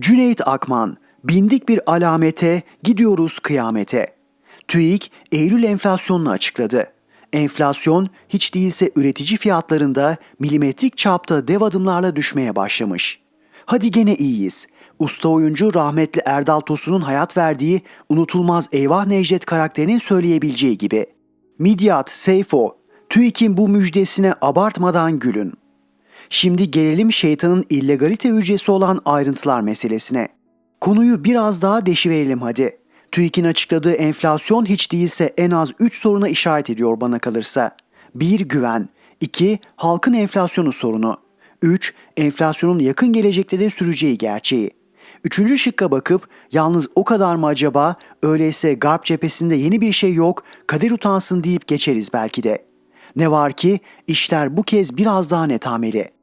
Cüneyt Akman, bindik bir alamete, gidiyoruz kıyamete. TÜİK, Eylül enflasyonunu açıkladı. Enflasyon hiç değilse üretici fiyatlarında milimetrik çapta dev adımlarla düşmeye başlamış. Hadi gene iyiyiz. Usta oyuncu rahmetli Erdal Tosun'un hayat verdiği unutulmaz Eyvah Necdet karakterinin söyleyebileceği gibi. Midyat, Seyfo, TÜİK'in bu müjdesine abartmadan gülün. Şimdi gelelim şeytanın illegalite hücresi olan ayrıntılar meselesine. Konuyu biraz daha deşiverelim hadi. TÜİK'in açıkladığı enflasyon hiç değilse en az 3 soruna işaret ediyor bana kalırsa. 1. Güven 2. Halkın enflasyonu sorunu 3. Enflasyonun yakın gelecekte de süreceği gerçeği. Üçüncü şıkka bakıp yalnız o kadar mı acaba öyleyse Garp cephesinde yeni bir şey yok kader utansın deyip geçeriz belki de. Ne var ki işler bu kez biraz daha netameli.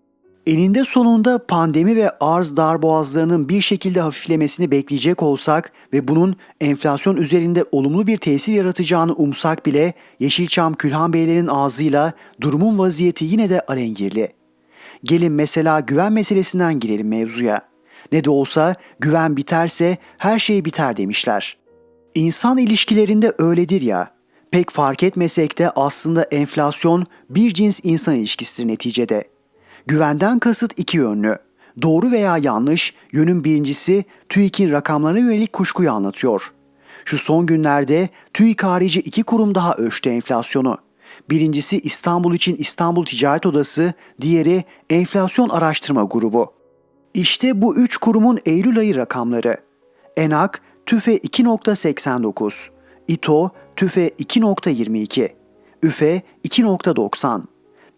Eninde sonunda pandemi ve arz darboğazlarının bir şekilde hafiflemesini bekleyecek olsak ve bunun enflasyon üzerinde olumlu bir tesir yaratacağını umsak bile Yeşilçam Külhan Beylerin ağzıyla durumun vaziyeti yine de alengirli. Gelin mesela güven meselesinden girelim mevzuya. Ne de olsa güven biterse her şey biter demişler. İnsan ilişkilerinde öyledir ya. Pek fark etmesek de aslında enflasyon bir cins insan ilişkisidir neticede. Güvenden kasıt iki yönlü. Doğru veya yanlış yönün birincisi TÜİK'in rakamlarına yönelik kuşkuyu anlatıyor. Şu son günlerde TÜİK harici iki kurum daha ölçtü enflasyonu. Birincisi İstanbul için İstanbul Ticaret Odası, diğeri Enflasyon Araştırma Grubu. İşte bu üç kurumun Eylül ayı rakamları. ENAK TÜFE 2.89, İTO TÜFE 2.22, ÜFE 2.90,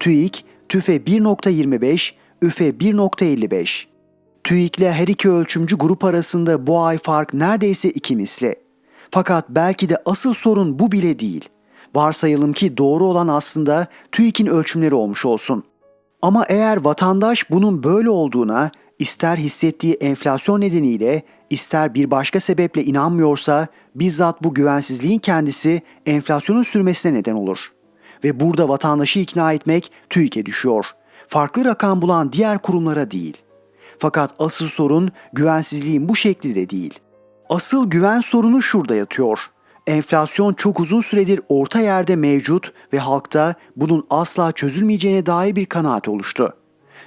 TÜİK TÜFE 1.25, ÜFE 1.55. TÜİK'le her iki ölçümcü grup arasında bu ay fark neredeyse iki misli. Fakat belki de asıl sorun bu bile değil. Varsayalım ki doğru olan aslında TÜİK'in ölçümleri olmuş olsun. Ama eğer vatandaş bunun böyle olduğuna ister hissettiği enflasyon nedeniyle ister bir başka sebeple inanmıyorsa bizzat bu güvensizliğin kendisi enflasyonun sürmesine neden olur. Ve burada vatandaşı ikna etmek TÜİK'e düşüyor. Farklı rakam bulan diğer kurumlara değil. Fakat asıl sorun güvensizliğin bu şekli de değil. Asıl güven sorunu şurada yatıyor. Enflasyon çok uzun süredir orta yerde mevcut ve halkta bunun asla çözülmeyeceğine dair bir kanaat oluştu.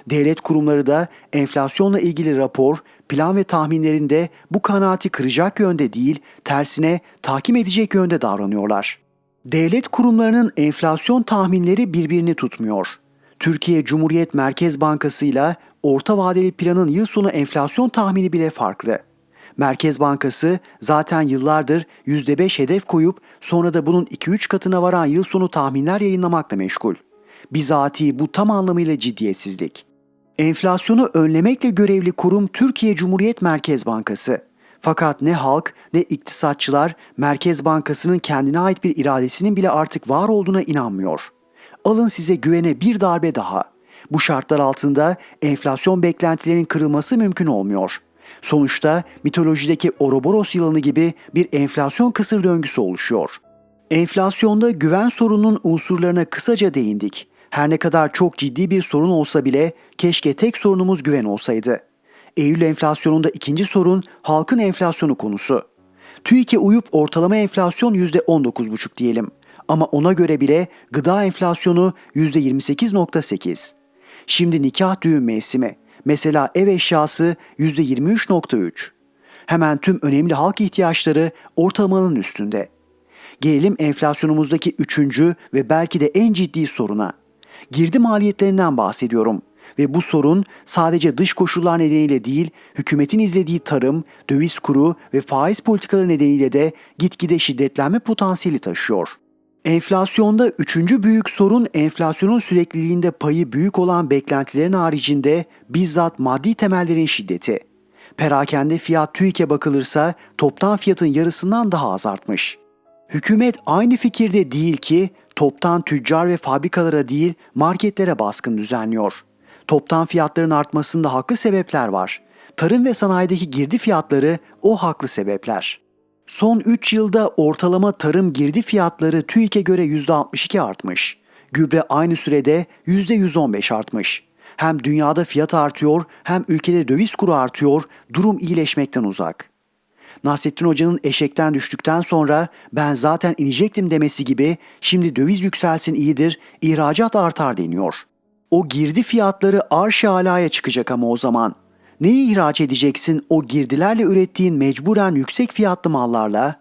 Devlet kurumları da enflasyonla ilgili rapor, plan ve tahminlerinde bu kanaati kıracak yönde değil, tersine takip edecek yönde davranıyorlar. Devlet kurumlarının enflasyon tahminleri birbirini tutmuyor. Türkiye Cumhuriyet Merkez Bankası ile orta vadeli planın yıl sonu enflasyon tahmini bile farklı. Merkez Bankası zaten yıllardır %5 hedef koyup sonra da bunun 2-3 katına varan yıl sonu tahminler yayınlamakla meşgul. Bizatihi bu tam anlamıyla ciddiyetsizlik. Enflasyonu önlemekle görevli kurum Türkiye Cumhuriyet Merkez Bankası. Fakat ne halk ne iktisatçılar Merkez Bankası'nın kendine ait bir iradesinin bile artık var olduğuna inanmıyor. Alın size güvene bir darbe daha. Bu şartlar altında enflasyon beklentilerinin kırılması mümkün olmuyor. Sonuçta mitolojideki Ouroboros yılanı gibi bir enflasyon kısır döngüsü oluşuyor. Enflasyonda güven sorununun unsurlarına kısaca değindik. Her ne kadar çok ciddi bir sorun olsa bile keşke tek sorunumuz güven olsaydı. Eylül enflasyonunda ikinci sorun halkın enflasyonu konusu. TÜİK'e uyup ortalama enflasyon %19,5 diyelim. Ama ona göre bile gıda enflasyonu %28,8. Şimdi nikah düğün mevsimi. Mesela ev eşyası %23,3. Hemen tüm önemli halk ihtiyaçları ortalamanın üstünde. Gelelim enflasyonumuzdaki üçüncü ve belki de en ciddi soruna. Girdi maliyetlerinden bahsediyorum ve bu sorun sadece dış koşullar nedeniyle değil, hükümetin izlediği tarım, döviz kuru ve faiz politikaları nedeniyle de gitgide şiddetlenme potansiyeli taşıyor. Enflasyonda üçüncü büyük sorun enflasyonun sürekliliğinde payı büyük olan beklentilerin haricinde bizzat maddi temellerin şiddeti. Perakende fiyat TÜİK'e bakılırsa toptan fiyatın yarısından daha az artmış. Hükümet aynı fikirde değil ki toptan tüccar ve fabrikalara değil marketlere baskın düzenliyor. Toptan fiyatların artmasında haklı sebepler var. Tarım ve sanayideki girdi fiyatları o haklı sebepler. Son 3 yılda ortalama tarım girdi fiyatları TÜİK'e göre %62 artmış. Gübre aynı sürede %115 artmış. Hem dünyada fiyat artıyor hem ülkede döviz kuru artıyor, durum iyileşmekten uzak. Nasrettin Hoca'nın eşekten düştükten sonra ben zaten inecektim demesi gibi şimdi döviz yükselsin iyidir, ihracat artar deniyor. O girdi fiyatları arş alaya çıkacak ama o zaman. Neyi ihraç edeceksin o girdilerle ürettiğin mecburen yüksek fiyatlı mallarla?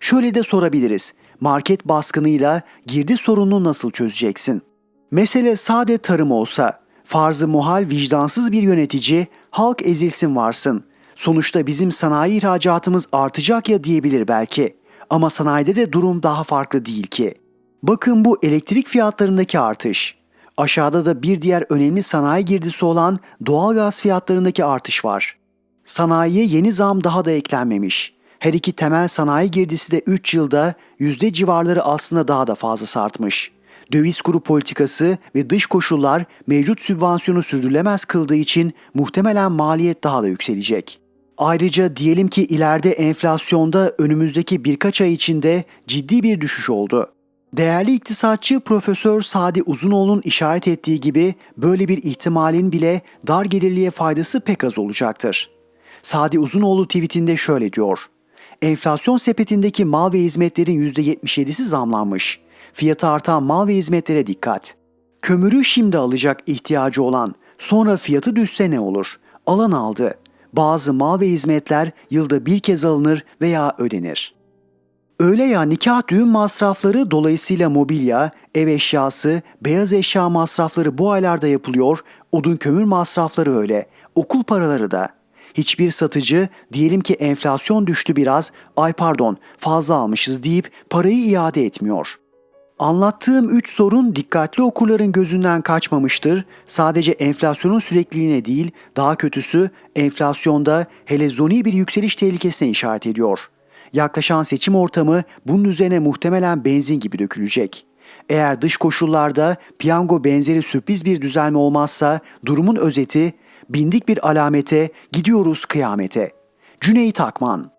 Şöyle de sorabiliriz. Market baskınıyla girdi sorununu nasıl çözeceksin? Mesele sade tarım olsa, farzı muhal vicdansız bir yönetici, halk ezilsin varsın. Sonuçta bizim sanayi ihracatımız artacak ya diyebilir belki. Ama sanayide de durum daha farklı değil ki. Bakın bu elektrik fiyatlarındaki artış. Aşağıda da bir diğer önemli sanayi girdisi olan doğalgaz fiyatlarındaki artış var. Sanayiye yeni zam daha da eklenmemiş. Her iki temel sanayi girdisi de 3 yılda yüzde civarları aslında daha da fazla artmış. Döviz kuru politikası ve dış koşullar mevcut sübvansiyonu sürdürülemez kıldığı için muhtemelen maliyet daha da yükselecek. Ayrıca diyelim ki ileride enflasyonda önümüzdeki birkaç ay içinde ciddi bir düşüş oldu. Değerli iktisatçı Profesör Sadi Uzunoğlu'nun işaret ettiği gibi böyle bir ihtimalin bile dar gelirliye faydası pek az olacaktır. Sadi Uzunoğlu tweetinde şöyle diyor. Enflasyon sepetindeki mal ve hizmetlerin %77'si zamlanmış. Fiyatı artan mal ve hizmetlere dikkat. Kömürü şimdi alacak ihtiyacı olan, sonra fiyatı düşse ne olur? Alan aldı. Bazı mal ve hizmetler yılda bir kez alınır veya ödenir. Öyle ya nikah düğün masrafları dolayısıyla mobilya, ev eşyası, beyaz eşya masrafları bu aylarda yapılıyor, odun kömür masrafları öyle, okul paraları da. Hiçbir satıcı diyelim ki enflasyon düştü biraz, ay pardon fazla almışız deyip parayı iade etmiyor. Anlattığım üç sorun dikkatli okurların gözünden kaçmamıştır. Sadece enflasyonun sürekliliğine değil, daha kötüsü enflasyonda hele zoni bir yükseliş tehlikesine işaret ediyor. Yaklaşan seçim ortamı bunun üzerine muhtemelen benzin gibi dökülecek. Eğer dış koşullarda piyango benzeri sürpriz bir düzelme olmazsa durumun özeti bindik bir alamete gidiyoruz kıyamete. Cüneyt Akman